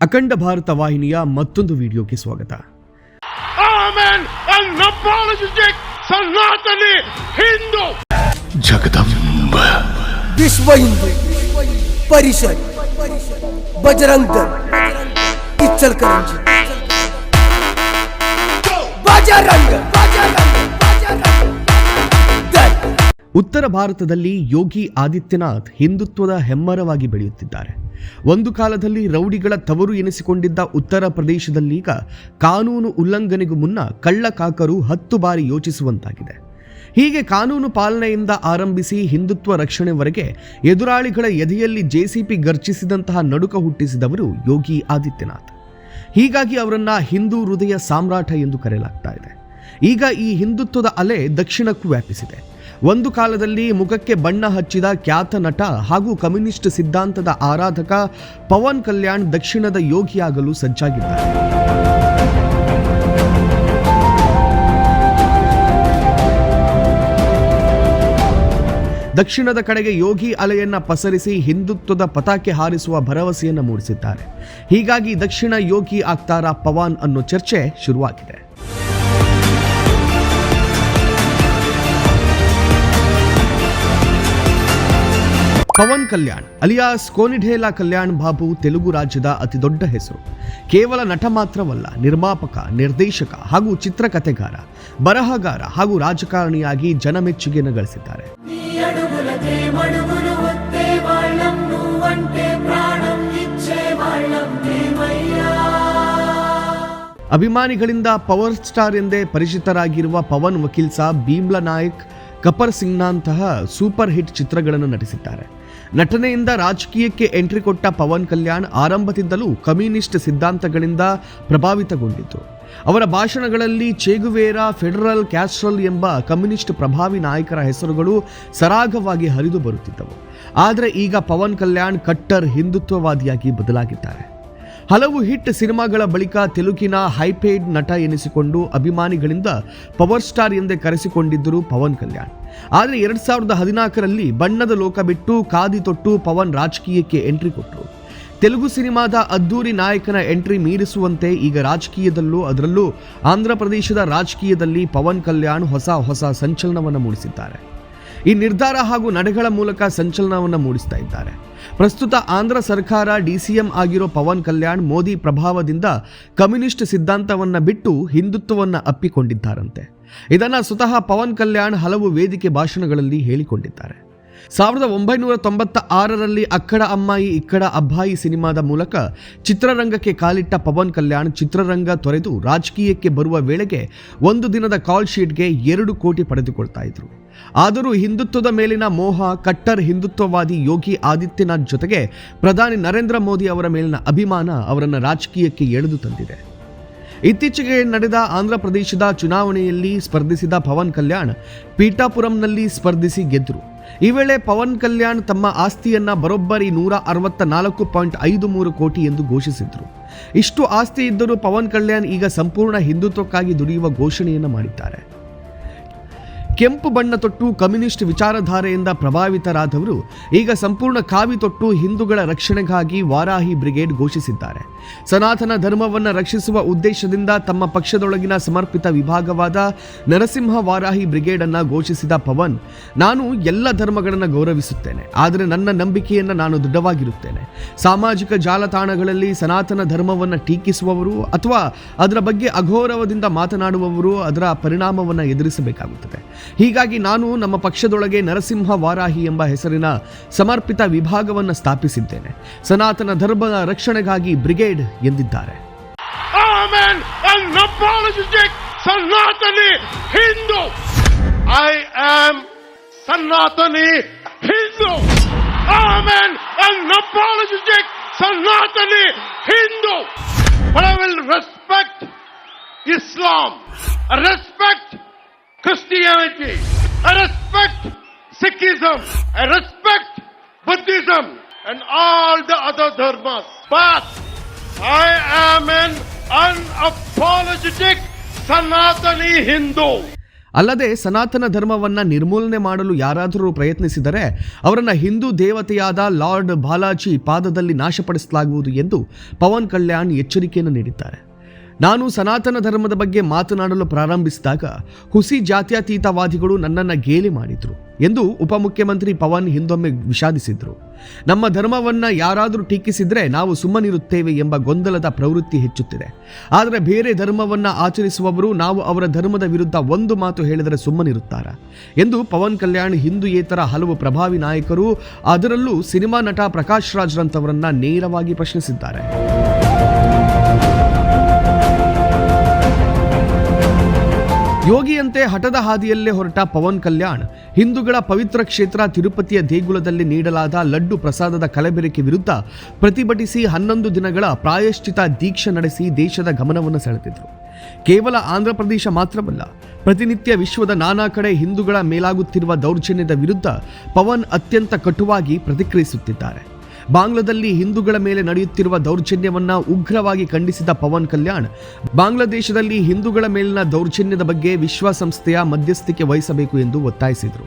ಅಖಂಡ ಭಾರತ ವಾಹಿನಿಯ ಮತ್ತೊಂದು ವಿಡಿಯೋಗೆ ಸ್ವಾಗತ. ವಿಶ್ವ ಹಿಂದೂ ಪರಿಷತ್ ಕರಂಜಿ ಬಜರಂಗ ಉತ್ತರ ಭಾರತದಲ್ಲಿ ಯೋಗಿ ಆದಿತ್ಯನಾಥ್ ಹಿಂದುತ್ವದ ಹೆಮ್ಮರವಾಗಿ ಬೆಳೆಯುತ್ತಿದ್ದಾರೆ. ಒಂದು ಕಾಲದಲ್ಲಿ ರೌಡಿಗಳ ತವರು ಎನಿಸಿಕೊಂಡಿದ್ದ ಉತ್ತರ ಪ್ರದೇಶದಲ್ಲೀಗ ಕಾನೂನು ಉಲ್ಲಂಘನೆಗೂ ಮುನ್ನ ಕಳ್ಳಕಾಕರು ಹತ್ತು ಬಾರಿ ಯೋಚಿಸುವಂತಾಗಿದೆ. ಹೀಗೆ ಕಾನೂನು ಪಾಲನೆಯಿಂದ ಆರಂಭಿಸಿ ಹಿಂದುತ್ವ ರಕ್ಷಣೆವರೆಗೆ ಎದುರಾಳಿಗಳ ಎದೆಯಲ್ಲಿ ಜೆಸಿಪಿ ಗರ್ಜಿಸಿದಂತಹ ನಡುಕ ಹುಟ್ಟಿಸಿದವರು ಯೋಗಿ ಆದಿತ್ಯನಾಥ್. ಹೀಗಾಗಿ ಅವರನ್ನ ಹಿಂದೂ ಹೃದಯ ಸಾಮ್ರಾಟ ಎಂದು ಕರೆಯಲಾಗ್ತಾ ಇದೆ. ಈಗ ಈ ಹಿಂದುತ್ವದ ಅಲೆ ದಕ್ಷಿಣಕ್ಕೂ ವ್ಯಾಪಿಸಿದೆ. ಒಂದು ಕಾಲದಲ್ಲಿ ಮುಖಕ್ಕೆ ಬಣ್ಣ ಹಚ್ಚಿದ ಖ್ಯಾತ ನಟ ಹಾಗೂ ಕಮ್ಯುನಿಸ್ಟ್ ಸಿದ್ಧಾಂತದ ಆರಾಧಕ ಪವನ್ ಕಲ್ಯಾಣ್ ದಕ್ಷಿಣದ ಯೋಗಿಯಾಗಲು ಸಜ್ಜಾಗಿದ್ದಾರೆ. ದಕ್ಷಿಣದ ಕಡೆಗೆ ಯೋಗಿ ಅಲೆಯನ್ನ ಪಸರಿಸಿ ಹಿಂದುತ್ವದ ಪತಾಕೆ ಹಾರಿಸುವ ಭರವಸೆಯನ್ನು ಮೂಡಿಸಿದ್ದಾರೆ. ಹೀಗಾಗಿ ದಕ್ಷಿಣ ಯೋಗಿ ಆಗ್ತಾರಾ ಪವನ್ ಅನ್ನೋ ಚರ್ಚೆ ಶುರುವಾಗಿದೆ. ಪವನ್ ಕಲ್ಯಾಣ್ ಅಲಿಯಾಸ್ ಕೋನಿಢೇಲಾ ಕಲ್ಯಾಣ್ ಬಾಬು ತೆಲುಗು ರಾಜ್ಯದ ಅತಿ ದೊಡ್ಡ ಹೆಸರು. ಕೇವಲ ನಟ ಮಾತ್ರವಲ್ಲ ನಿರ್ಮಾಪಕ ನಿರ್ದೇಶಕ ಹಾಗೂ ಚಿತ್ರಕಥೆಗಾರ ಬರಹಗಾರ ಹಾಗೂ ರಾಜಕಾರಣಿಯಾಗಿ ಜನಮೆಚ್ಚುಗೆಯನ್ನು ಗಳಿಸಿದ್ದಾರೆ. ಅಭಿಮಾನಿಗಳಿಂದ ಪವರ್ ಸ್ಟಾರ್ ಎಂದೇ ಪರಿಚಿತರಾಗಿರುವ ಪವನ್ ವಕೀಲ್ ಸಾಬ್ ಭೀಮ್ಲಾ ನಾಯಕ್ ಕಪರ್ ಸಿಂಗ್ನಂತಹ ಸೂಪರ್ ಹಿಟ್ ಚಿತ್ರಗಳನ್ನು ನಟಿಸಿದ್ದಾರೆ. ನಟನೆಯಿಂದ ರಾಜಕೀಯಕ್ಕೆ ಎಂಟ್ರಿ ಕೊಟ್ಟ ಪವನ್ ಕಲ್ಯಾಣ್ ಆರಂಭದಿಂದಲೂ ಕಮ್ಯುನಿಸ್ಟ್ ಸಿದ್ಧಾಂತಗಳಿಂದ ಪ್ರಭಾವಿತಗೊಂಡಿತು ಅವರ ಭಾಷಣಗಳಲ್ಲಿ ಚೇಗುವೇರ, ಫೆಡರಲ್ ಕ್ಯಾಸ್ಟ್ರಲ್ ಎಂಬ ಕಮ್ಯುನಿಸ್ಟ್ ಪ್ರಭಾವಿ ನಾಯಕರ ಹೆಸರುಗಳು ಸರಾಗವಾಗಿ ಹರಿದು ಬರುತ್ತಿದ್ದವು. ಆದರೆ ಈಗ ಪವನ್ ಕಲ್ಯಾಣ್ ಕಟ್ಟರ್ ಹಿಂದುತ್ವವಾದಿಯಾಗಿ ಬದಲಾಗಿದ್ದಾರೆ. ಹಲವು ಹಿಟ್ ಸಿನಿಮಾಗಳ ಬಳಿಕ ತೆಲುಗಿನ ಹೈಪೇಡ್ ನಟ ಎನಿಸಿಕೊಂಡು ಅಭಿಮಾನಿಗಳಿಂದ ಪವರ್ ಸ್ಟಾರ್ ಎಂದೇ ಕರೆಸಿಕೊಂಡಿದ್ದರು ಪವನ್ ಕಲ್ಯಾಣ್. ಆದರೆ ಎರಡ್ ಸಾವಿರದ ಹದಿನಾಲ್ಕರಲ್ಲಿ ಬಣ್ಣದ ಲೋಕ ಬಿಟ್ಟು ಕಾದಿ ತೊಟ್ಟು ಪವನ್ ರಾಜಕೀಯಕ್ಕೆ ಎಂಟ್ರಿ ಕೊಟ್ಟರು ತೆಲುಗು ಸಿನಿಮಾದ ಅದ್ದೂರಿ ನಾಯಕನ ಎಂಟ್ರಿ ಮೀರಿಸುವಂತೆ ಈಗ ರಾಜಕೀಯದಲ್ಲೂ ಅದರಲ್ಲೂ ಆಂಧ್ರ ಪ್ರದೇಶದ ರಾಜಕೀಯದಲ್ಲಿ ಪವನ್ ಕಲ್ಯಾಣ್ ಹೊಸ ಹೊಸ ಸಂಚಲನವನ್ನು ಮೂಡಿಸಿದ್ದಾರೆ. ಈ ನಿರ್ಧಾರ ಹಾಗೂ ನಡೆಗಳ ಮೂಲಕ ಸಂಚಲನವನ್ನು ಮೂಡಿಸ್ತಾ ಇದ್ದಾರೆ. ಪ್ರಸ್ತುತ ಆಂಧ್ರ ಸರ್ಕಾರ ಡಿಸಿಎಂ ಆಗಿರೋ ಪವನ್ ಕಲ್ಯಾಣ್ ಮೋದಿ ಪ್ರಭಾವದಿಂದ ಕಮ್ಯುನಿಸ್ಟ್ ಸಿದ್ಧಾಂತವನ್ನ ಬಿಟ್ಟು ಹಿಂದುತ್ವವನ್ನು ಅಪ್ಪಿಕೊಂಡಿದ್ದಾರಂತೆ. ಇದನ್ನು ಸ್ವತಃ ಪವನ್ ಕಲ್ಯಾಣ್ ಹಲವು ವೇದಿಕೆ ಭಾಷಣಗಳಲ್ಲಿ ಹೇಳಿಕೊಂಡಿದ್ದಾರೆ. ಸಾವಿರದ ಒಂಬೈನೂರ ತೊಂಬತ್ತ ಆರರಲ್ಲಿ ಅಕ್ಕಡ ಅಮ್ಮಾಯಿ, ಇಕ್ಕಡ ಅಬ್ಬಾಯಿ ಸಿನಿಮಾದ ಮೂಲಕ ಚಿತ್ರರಂಗಕ್ಕೆ ಕಾಲಿಟ್ಟ ಪವನ್ ಕಲ್ಯಾಣ್ ಚಿತ್ರರಂಗ ತೊರೆದು ರಾಜಕೀಯಕ್ಕೆ ಬರುವ ವೇಳೆಗೆ ಒಂದು ದಿನದ ಕಾಲ್ ಶೀಟ್ಗೆ ಎರಡು ಕೋಟಿ ಪಡೆದುಕೊಳ್ತಾ ಇದ್ರು. ಆದರೂ ಹಿಂದುತ್ವದ ಮೇಲಿನ ಮೋಹ, ಕಟ್ಟರ್ ಹಿಂದುತ್ವವಾದಿ ಯೋಗಿ ಆದಿತ್ಯನಾಥ್ ಜೊತೆಗೆ ಪ್ರಧಾನಿ ನರೇಂದ್ರ ಮೋದಿ ಅವರ ಮೇಲಿನ ಅಭಿಮಾನ ಅವರನ್ನು ರಾಜಕೀಯಕ್ಕೆ ಎಳೆದು ತಂದಿದೆ. ಇತ್ತೀಚೆಗೆ ನಡೆದ ಆಂಧ್ರ ಪ್ರದೇಶದ ಚುನಾವಣೆಯಲ್ಲಿ ಸ್ಪರ್ಧಿಸಿದ ಪವನ್ ಕಲ್ಯಾಣ್ ಪೀಠಾಪುರಂನಲ್ಲಿ ಸ್ಪರ್ಧಿಸಿ ಗೆದ್ದರು ಈ ವೇಳೆ ಪವನ್ ಕಲ್ಯಾಣ್ ತಮ್ಮ ಆಸ್ತಿಯನ್ನ ಬರೋಬ್ಬರಿ ನೂರ ಅರವತ್ತ ನಾಲ್ಕು ಪಾಯಿಂಟ್ ಐದು ಮೂರು ಕೋಟಿ ಎಂದು ಘೋಷಿಸಿದ್ರು. ಇಷ್ಟು ಆಸ್ತಿ ಇದ್ದರೂ ಪವನ್ ಕಲ್ಯಾಣ್ ಈಗ ಸಂಪೂರ್ಣ ಹಿಂದುತ್ವಕ್ಕಾಗಿ ದುಡಿಯುವ ಘೋಷಣೆಯನ್ನು ಮಾಡಿದ್ದಾರೆ. ಕೆಂಪು ಬಣ್ಣ ತೊಟ್ಟು ಕಮ್ಯುನಿಸ್ಟ್ ವಿಚಾರಧಾರೆಯಿಂದ ಪ್ರಭಾವಿತರಾದವರು ಈಗ ಸಂಪೂರ್ಣ ಕಾವಿ ತೊಟ್ಟು ಹಿಂದೂಗಳ ರಕ್ಷಣೆಗಾಗಿ ವಾರಾಹಿ ಬ್ರಿಗೇಡ್ ಘೋಷಿಸಿದ್ದಾರೆ. ಸನಾತನ ಧರ್ಮವನ್ನು ರಕ್ಷಿಸುವ ಉದ್ದೇಶದಿಂದ ತಮ್ಮ ಪಕ್ಷದೊಳಗಿನ ಸಮರ್ಪಿತ ವಿಭಾಗವಾದ ನರಸಿಂಹ ವಾರಾಹಿ ಬ್ರಿಗೇಡ್ ಅನ್ನ ಘೋಷಿಸಿದ ಪವನ್, ನಾನು ಎಲ್ಲ ಧರ್ಮಗಳನ್ನು ಗೌರವಿಸುತ್ತೇನೆ, ಆದರೆ ನನ್ನ ನಂಬಿಕೆಯನ್ನು ನಾನು ದೃಢವಾಗಿರುತ್ತೇನೆ. ಸಾಮಾಜಿಕ ಜಾಲತಾಣಗಳಲ್ಲಿ ಸನಾತನ ಧರ್ಮವನ್ನು ಟೀಕಿಸುವವರು ಅಥವಾ ಅದರ ಬಗ್ಗೆ ಅಘೋರವದಿಂದ ಮಾತನಾಡುವವರು ಅದರ ಪರಿಣಾಮವನ್ನು ಎದುರಿಸಬೇಕಾಗುತ್ತದೆ. ಹೀಗಾಗಿ ನಾನು ನಮ್ಮ ಪಕ್ಷದೊಳಗೆ ನರಸಿಂಹ ವಾರಾಹಿ ಎಂಬ ಹೆಸರಿನ ಸಮರ್ಪಿತ ವಿಭಾಗವನ್ನು ಸ್ಥಾಪಿಸಿದ್ದೇನೆ. ಸನಾತನ ಧರ್ಮದ ರಕ್ಷಣೆಗಾಗಿ ಬ್ರಿಗೇಡ್ ಎಂದಿದ್ದಾರೆ. Hindu I am Sanatani Hindu. Sanatani Hindu I will respect Islam unapologetic Christianity. I respect Sikhism. I respect Buddhism and all the other dharmas. But I am an unapologetic Sanatani Hindu. ಅಲ್ಲದೆ ಸನಾತನ ಧರ್ಮವನ್ನ ನಿರ್ಮೂಲನೆ ಮಾಡಲು ಯಾರಾದರೂ ಪ್ರಯತ್ನಿಸಿದರೆ ಅವರನ್ನ Hindu ದೇವತೆಯಾದ lord Balaji ಪಾದದಲ್ಲಿ ನಾಶಪಡಿಸಲಾಗುವುದು ಎಂದು ಪವನ್ ಕಲ್ಯಾಣ್ ಎಚ್ಚರಿಕೆಯನ್ನು ನೀಡಿದ್ದಾರೆ ನಾನು ಸನಾತನ ಧರ್ಮದ ಬಗ್ಗೆ ಮಾತನಾಡಲು ಪ್ರಾರಂಭಿಸಿದಾಗ ಹುಸಿ ಜಾತ್ಯತೀತವಾದಿಗಳು ನನ್ನನ್ನು ಗೇಲಿ ಮಾಡಿದ್ರು ಎಂದು ಉಪಮುಖ್ಯಮಂತ್ರಿ ಪವನ್ ಹಿಂದೊಮ್ಮೆ ವಿಷಾದಿಸಿದರು. ನಮ್ಮ ಧರ್ಮವನ್ನು ಯಾರಾದರೂ ಟೀಕಿಸಿದ್ರೆ ನಾವು ಸುಮ್ಮನಿರುತ್ತೇವೆ ಎಂಬ ಗೊಂದಲದ ಪ್ರವೃತ್ತಿ ಹೆಚ್ಚುತ್ತಿದೆ. ಆದರೆ ಬೇರೆ ಧರ್ಮವನ್ನು ಆಚರಿಸುವವರು ನಾವು ಅವರ ಧರ್ಮದ ವಿರುದ್ಧ ಒಂದು ಮಾತು ಹೇಳಿದರೆ ಸುಮ್ಮನಿರುತ್ತಾರ ಎಂದು ಪವನ್ ಕಲ್ಯಾಣ್ ಹಿಂದೂಯೇತರ ಹಲವು ಪ್ರಭಾವಿ ನಾಯಕರು ಅದರಲ್ಲೂ ಸಿನಿಮಾ ನಟ ಪ್ರಕಾಶ್ ರಾಜ್ ರಂತವರನ್ನ ನೇರವಾಗಿ ಪ್ರಶ್ನಿಸಿದ್ದಾರೆ. ಯೋಗಿಯಂತೆ ಹಠದ ಹಾದಿಯಲ್ಲೇ ಹೊರಟ ಪವನ್ ಕಲ್ಯಾಣ್, ಹಿಂದೂಗಳ ಪವಿತ್ರ ಕ್ಷೇತ್ರ ತಿರುಪತಿಯ ದೇಗುಲದಲ್ಲಿ ನೀಡಲಾದ ಲಡ್ಡು ಪ್ರಸಾದದ ಕಲಬೆರಕೆ ವಿರುದ್ಧ ಪ್ರತಿಭಟಿಸಿ ಹನ್ನೊಂದು ದಿನಗಳ ಪ್ರಾಯಶ್ಚಿತ ದೀಕ್ಷೆ ನಡೆಸಿ ದೇಶದ ಗಮನವನ್ನು ಸೆಳೆದಿದ್ರು. ಕೇವಲ ಆಂಧ್ರಪ್ರದೇಶ ಮಾತ್ರವಲ್ಲ, ಪ್ರತಿನಿತ್ಯ ವಿಶ್ವದ ನಾನಾ ಕಡೆ ಹಿಂದೂಗಳ ಮೇಲಾಗುತ್ತಿರುವ ದೌರ್ಜನ್ಯದ ವಿರುದ್ಧ ಪವನ್ ಅತ್ಯಂತ ಕಟುವಾಗಿ ಪ್ರತಿಕ್ರಿಯಿಸುತ್ತಿದ್ದಾರೆ. ಬಾಂಗ್ಲಾದಲ್ಲಿ ಹಿಂದೂಗಳ ಮೇಲೆ ನಡೆಯುತ್ತಿರುವ ದೌರ್ಜನ್ಯವನ್ನು ಉಗ್ರವಾಗಿ ಖಂಡಿಸಿದ ಪವನ್ ಕಲ್ಯಾಣ್, ಬಾಂಗ್ಲಾದೇಶದಲ್ಲಿ ಹಿಂದೂಗಳ ಮೇಲಿನ ದೌರ್ಜನ್ಯದ ಬಗ್ಗೆ ವಿಶ್ವಸಂಸ್ಥೆಯ ಮಧ್ಯಸ್ಥಿಕೆ ವಹಿಸಬೇಕು ಎಂದು ಒತ್ತಾಯಿಸಿದರು.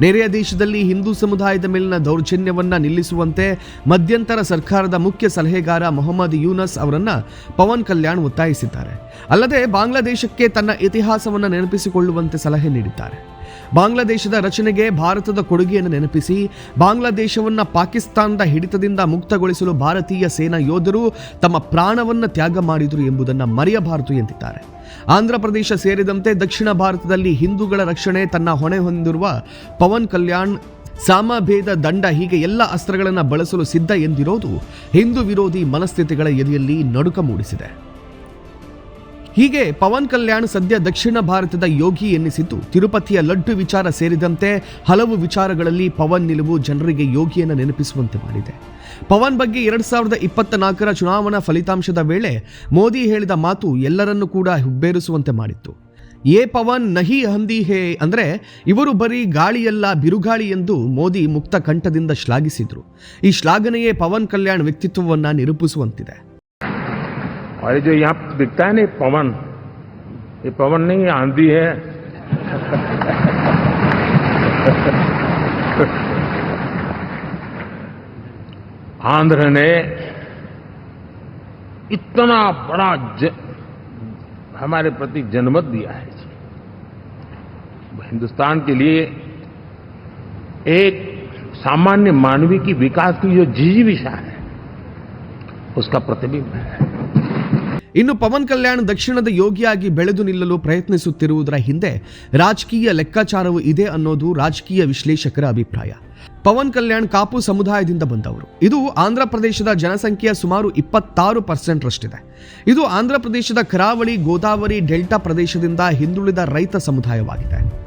ನೆರೆಯ ದೇಶದಲ್ಲಿ ಹಿಂದೂ ಸಮುದಾಯದ ಮೇಲಿನ ದೌರ್ಜನ್ಯವನ್ನು ನಿಲ್ಲಿಸುವಂತೆ ಮಧ್ಯಂತರ ಸರ್ಕಾರದ ಮುಖ್ಯ ಸಲಹೆಗಾರ ಮೊಹಮ್ಮದ್ ಯೂನಸ್ ಅವರನ್ನು ಪವನ್ ಕಲ್ಯಾಣ್ ಒತ್ತಾಯಿಸಿದ್ದಾರೆ. ಅಲ್ಲದೆ ಬಾಂಗ್ಲಾದೇಶಕ್ಕೆ ತನ್ನ ಇತಿಹಾಸವನ್ನು ನೆನಪಿಸಿಕೊಳ್ಳುವಂತೆ ಸಲಹೆ ನೀಡಿದ್ದಾರೆ. ಬಾಂಗ್ಲಾದೇಶದ ರಚನೆಗೆ ಭಾರತದ ಕೊಡುಗೆಯನ್ನು ನೆನಪಿಸಿ. ಬಾಂಗ್ಲಾದೇಶವನ್ನು ಪಾಕಿಸ್ತಾನದ ಹಿಡಿತದಿಂದ ಮುಕ್ತಗೊಳಿಸಲು ಭಾರತೀಯ ಸೇನಾ ಯೋಧರು ತಮ್ಮ ಪ್ರಾಣವನ್ನು ತ್ಯಾಗ ಮಾಡಿದರು ಎಂಬುದನ್ನು ಮರೆಯಬಾರದು ಎಂದಿದ್ದಾರೆ. ಆಂಧ್ರ ಪ್ರದೇಶ ಸೇರಿದಂತೆ ದಕ್ಷಿಣ ಭಾರತದಲ್ಲಿ ಹಿಂದೂಗಳ ರಕ್ಷಣೆ ತನ್ನ ಹೊಣೆ ಹೊಂದಿರುವ ಪವನ್ ಕಲ್ಯಾಣ್ ಸಾಮಭೇದ ದಂಡ ಹೀಗೆ ಎಲ್ಲ ಅಸ್ತ್ರಗಳನ್ನು ಬಳಸಲು ಸಿದ್ಧ ಎಂದಿರೋದು ಹಿಂದೂ ವಿರೋಧಿ ಮನಸ್ಥಿತಿಗಳ ಎದೆಯಲ್ಲಿ ನಡುಕ ಮೂಡಿಸಿದೆ. ಹೀಗೆ ಪವನ್ ಕಲ್ಯಾಣ್ ಸದ್ಯ ದಕ್ಷಿಣ ಭಾರತದ ಯೋಗಿ ಎನ್ನಿಸಿದ್ದು. ತಿರುಪತಿಯ ಲಡ್ಡು ವಿಚಾರ ಸೇರಿದಂತೆ ಹಲವು ವಿಚಾರಗಳಲ್ಲಿ ಪವನ್ ನಿಲುವು ಜನರಿಗೆ ಯೋಗಿಯನ್ನು ನೆನಪಿಸುವಂತೆ ಮಾಡಿದೆ. ಪವನ್ ಬಗ್ಗೆ ಎರಡು ಸಾವಿರದ ಇಪ್ಪತ್ತ ನಾಲ್ಕರ ಚುನಾವಣಾ ಫಲಿತಾಂಶದ ವೇಳೆ ಮೋದಿ ಹೇಳಿದ ಮಾತು ಎಲ್ಲರನ್ನೂ ಕೂಡ ಹುಬ್ಬೇರಿಸುವಂತೆ ಮಾಡಿತ್ತು. ಏ ಪವನ್, ನಹಿ ಹಂದಿ ಹೇ ಅಂದರೆ, ಇವರು ಬರೀ ಗಾಳಿಯಲ್ಲ, ಬಿರುಗಾಳಿ ಎಂದು ಮೋದಿ ಮುಕ್ತ ಕಂಠದಿಂದ ಶ್ಲಾಘಿಸಿದರು. ಈ ಶ್ಲಾಘನೆಯೇ ಪವನ್ ಕಲ್ಯಾಣ್ ವ್ಯಕ್ತಿತ್ವವನ್ನು ನಿರೂಪಿಸುವಂತಿದೆ. और ये जो यहाँ दिखता है ना पवन। ये पवन नहीं ये आंधी है। आंध्र ने इतना बड़ा ज, हमारे प्रति जनमत दिया है। हिंदुस्तान के लिए एक सामान्य मानवी की विकास की जो जिजीविषा है उसका प्रतिबिंब है। ಇನ್ನು ಪವನ್ ಕಲ್ಯಾಣ್ ದಕ್ಷಿಣದ ಯೋಗಿಯಾಗಿ ಬೆಳೆದು ನಿಲ್ಲಲು ಪ್ರಯತ್ನಿಸುತ್ತಿರುವುದರ ಹಿಂದೆ ರಾಜಕೀಯ ಲೆಕ್ಕಾಚಾರವೂ ಇದೆ ಅನ್ನೋದು ರಾಜಕೀಯ ವಿಶ್ಲೇಷಕರ ಅಭಿಪ್ರಾಯ. ಪವನ್ ಕಲ್ಯಾಣ್ ಕಾಪು ಸಮುದಾಯದಿಂದ ಬಂದವರು. ಇದು ಆಂಧ್ರ ಪ್ರದೇಶದ ಜನಸಂಖ್ಯೆಯ ಸುಮಾರು ಇಪ್ಪತ್ತಾರು ಪರ್ಸೆಂಟ್ ರಷ್ಟಿದೆ ಇದು ಆಂಧ್ರ ಪ್ರದೇಶದ ಕರಾವಳಿ, ಗೋದಾವರಿ, ಡೆಲ್ಟಾ ಪ್ರದೇಶದಿಂದ ಹಿಂದುಳಿದ ರೈತ ಸಮುದಾಯವಾಗಿದೆ.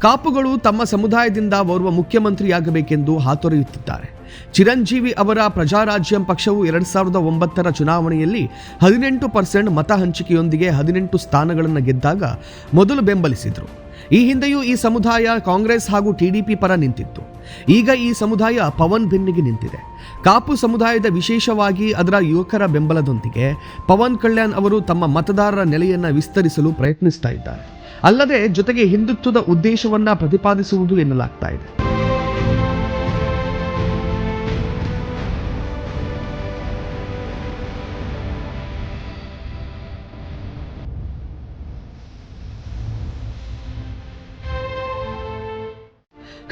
ಕಾಪುಗಳು ತಮ್ಮ ಸಮುದಾಯದಿಂದ ಓರ್ವ ಮುಖ್ಯಮಂತ್ರಿಯಾಗಬೇಕೆಂದು ಹಾತೊರೆಯುತ್ತಿದ್ದಾರೆ. ಚಿರಂಜೀವಿ ಅವರ ಪ್ರಜಾರಾಜ್ಯಂ ಪಕ್ಷವು ಎರಡ್ ಸಾವಿರದ ಒಂಬತ್ತರ ಚುನಾವಣೆಯಲ್ಲಿ ಹದಿನೆಂಟು ಪರ್ಸೆಂಟ್ ಮತ ಹಂಚಿಕೆಯೊಂದಿಗೆ ಹದಿನೆಂಟು ಸ್ಥಾನಗಳನ್ನು ಗೆದ್ದಾಗ ಮೊದಲು ಬೆಂಬಲಿಸಿದರು. ಈ ಹಿಂದೆಯೂ ಈ ಸಮುದಾಯ ಕಾಂಗ್ರೆಸ್ ಹಾಗೂ ಟಿಡಿಪಿ ಪರ ನಿಂತಿತ್ತು. ಈಗ ಈ ಸಮುದಾಯ ಪವನ್ ಭಿನ್ನಿಗೆ ನಿಂತಿದೆ. ಕಾಪು ಸಮುದಾಯದ ವಿಶೇಷವಾಗಿ ಅದರ ಯುವಕರ ಬೆಂಬಲದೊಂದಿಗೆ ಪವನ್ ಕಲ್ಯಾಣ್ ಅವರು ತಮ್ಮ ಮತದಾರರ ನೆಲೆಯನ್ನು ವಿಸ್ತರಿಸಲು ಪ್ರಯತ್ನಿಸ್ತಾ ಇದ್ದಾರೆ. ಅಲ್ಲದೆ ಜೊತೆಗೆ ಹಿಂದುತ್ವದ ಉದ್ದೇಶವನ್ನ ಪ್ರತಿಪಾದಿಸುವುದು ಎನ್ನಲಾಗ್ತಾ ಇದೆ.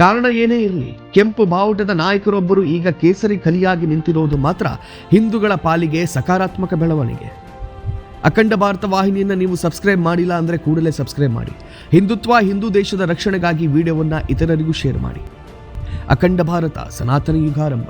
ಕಾರಣ ಏನೇ ಇರಲಿ, ಕೆಂಪು ಬಾವುಟದ ನಾಯಕರೊಬ್ಬರು ಈಗ ಕೇಸರಿ ಕಲಿಯಾಗಿ ನಿಂತಿರೋದು ಮಾತ್ರ ಹಿಂದೂಗಳ ಪಾಲಿಗೆ ಸಕಾರಾತ್ಮಕ ಬೆಳವಣಿಗೆ. ಅಖಂಡ ಭಾರತ ವಾಹಿನಿಯನ್ನು ನೀವು ಸಬ್ಸ್ಕ್ರೈಬ್ ಮಾಡಿಲ್ಲ ಅಂದರೆ ಕೂಡಲೇ ಸಬ್ಸ್ಕ್ರೈಬ್ ಮಾಡಿ. ಹಿಂದುತ್ವ ಹಿಂದೂ ದೇಶದ ರಕ್ಷಣೆಗಾಗಿ ವಿಡಿಯೋವನ್ನು ಇತರರಿಗೂ ಶೇರ್ ಮಾಡಿ. ಅಖಂಡ ಭಾರತ ಸನಾತನ ಯುಗಾರಂಭ.